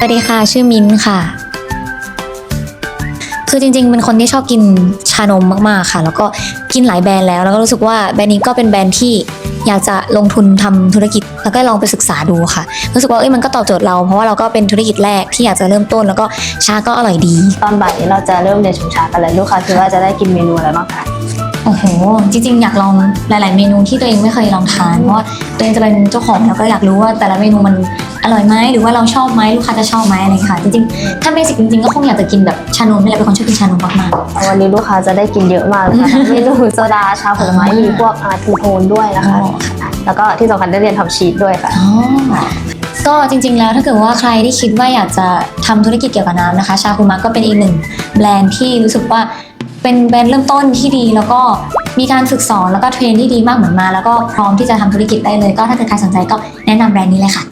สวัสดีค่ะ ชื่อมิ้นท์ค่ะ คือจริงๆ เป็นคนที่ชอบกินชานมมากๆค่ะ แล้วก็กินหลายแบรนด์แล้ว แล้วก็รู้สึกว่าแบรนด์นี้ก็เป็นแบรนด์ที่อยากจะลงทุนทำธุรกิจ แล้วก็ลองไปศึกษาดูค่ะ รู้สึกว่าเอ้ยมันก็ตอบโจทย์เรา เพราะว่าเราก็เป็นธุรกิจแรกที่อยากจะเริ่มต้น แล้วก็ชาก็อร่อยดี ตอนบ่ายนี้เราจะเริ่มเรียนชงชากันเลยลูกค้าคิดว่าจะได้กินเมนูอะไรบ้างคะโอ้โห จริงๆ อยากลองหลาย ๆ เมนูที่ตัวเองไม่เคยลองทาน เพราะว่าตัวเองจะเป็นเจ้าของแล้วก็อยากรู้ว่าแต่ละเมนูมัน อร่อยไหมหรือว่าเราชอบไหมลูกค้าจะชอบไหมอะไรอย่างเงี้ยค่ะ จริงๆ ถ้าเบสิกจริงๆ ก็คงอยากจะกินแบบชานมนี่แหละเป็นคนชอบกินชานมมากวันนี้ลูกค้าจะได้กินเยอะมากเลยค่ะทั้งเมนูโซดาชาผลไม้มีพวกอาทูโทนด้วยๆนะคะแล้วก็ที่สำคัญได้เรียนทำชีสด้วยค่ะ อ๋อก็จริงๆ แล้วถ้าเกิดว่าใครที่คิดว่าอยากจะทำธุรกิจเกี่ยวกับน้ำนะคะ ชาคุมะก็เป็นอีกหนึ่งแบรนด์ที่รู้สึกว่าเป็นแบรนด์เริ่มต้นที่ดี แล้วก็มีการฝึกสอนแล้วก็เทรนที่ดีมากเหมือนมา แล้วก็พร้อมที่จะทำธุรกิจได้เลย ก็ถ้าเกิดใครสนใจก็แนะนำแบรนด์นี้เลยค่ะ